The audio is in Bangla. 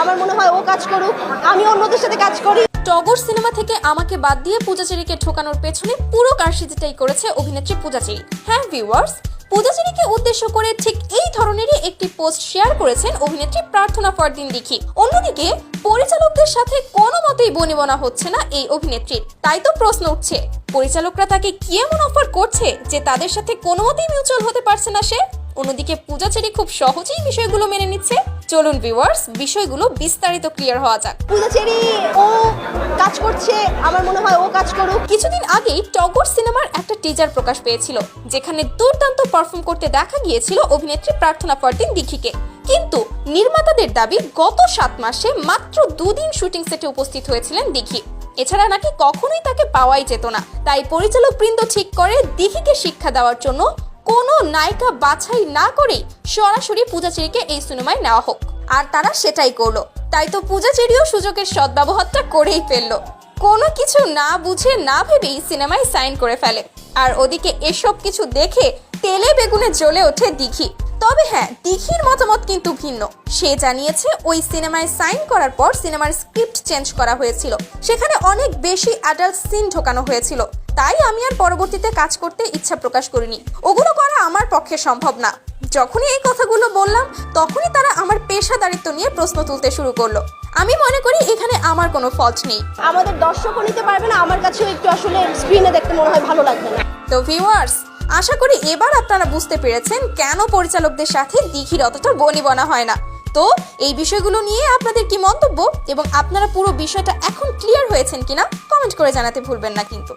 আমার মনে হয় ও কাজ করুক, আমি অন্যদের সাথে কাজ করি। টগর সিনেমা থেকে আমাকে বাদ দিয়ে পূজাচেরিকে ঠোকানোর পেছনে পুরো কারসাজিটাই করেছে অভিনেত্রী পূজাচেরি। হ্যাঁ ভিউয়ার্স পূজাচেরিকে উদ্দেশ্য করে ঠিক এই ধরনেরই একটি পোস্ট শেয়ার করেছেন অভিনেত্রী প্রার্থনা ফরদিন দিঘি অন্যদিকে, পরিচালকদের সাথে কোনো মতেই বনিবনা হচ্ছে না এই অভিনেত্রীর তাই তো প্রশ্ন উঠছে, পরিচালকরা তাকে কি এমন অফার করছে যে তাদের সাথে কোনো মতেই মিউচুয়াল হতে পারছে না সে? অন্যদিকে পূজাচেরি খুব সহজেই বিষয়গুলো মেনে নিচ্ছে। চলুন ভিউয়ার্স বিষয়গুলো বিস্তারিত ক্লিয়ার হওয়া যাক। পূজা চেরি ও কাজ করছে আমার মনে হয় ও কাজ করুক। কিছুদিন আগেই টগর সিনেমার একটা টিজার প্রকাশ পেয়েছিল যেখানে দুর্দান্ত পারফর্ম করতে দেখা গিয়েছিল অভিনেত্রী প্রার্থনা ফরদিন দীঘিকে কিন্তু নির্মাতাদের দাবি গত সাত মাসে মাত্র দুদিন শুটিং সেটে উপস্থিত হয়েছিলেন দীঘি এছাড়া নাকি কখনোই তাকে পাওয়াই যেত না। তাই পরিচালক বৃন্দ ঠিক করে দীঘিকে শিক্ষা দেওয়ার জন্য কোনো নায়িকা বাছাই না করেই সরাসরি পূজাচেরিকে এই সিনেমায় নেওয়া হোক। আর তারা সেটাই করল। তাই তো পূজাচেরিও সুযোগের সদ্ব্যবহারটা করেই ফেলল। কোনো কিছু না বুঝে না ভেবেই সিনেমায় সাইন করে ফেলে। আর ওদিকে এসব কিছু দেখে তেলে বেগুনে জ্বলে ওঠে দিঘি। তবে হ্যাঁ দিঘির মতামত কিন্তু ভিন্ন। সে জানিয়েছে, ওই সিনেমায় সাইন করার পর সিনেমার স্ক্রিপ্ট চেঞ্জ করা হয়েছিল। সেখানে অনেক বেশি অ্যাডাল্ট সিন ঢোকানো হয়েছিল। তাই আমি আর পরবর্তীতে কাজ করতে ইচ্ছা প্রকাশ করিনি। ওগুলো করা আমার পক্ষে সম্ভব না। যখনই এই কথাগুলো বললাম তখনই তারা আমার পেশাদারিত্ব নিয়ে প্রশ্ন তুলতে শুরু করল। আমি মনে করি এখানে আমার কোনো ফল্ট নেই। আমাদের দর্শকও নিতে পারবে না আমার কাছেও একটু আসলে স্ক্রিনে দেখতে মনে হয় ভালো লাগবে না। তো ভিউয়ার্স আশা করি এবার আপনারা বুঝতে পেরেছেন কেন পরিচালকদের সাথে দিঘির অতটা বনি বনা হয় না। তো এই বিষয়গুলো নিয়ে আপনাদের কি মন্তব্য এবং আপনারা পুরো বিষয়টা এখন ক্লিয়ার হয়েছেন কিনা কমেন্ট করে জানাতে ভুলবেন না কিন্তু।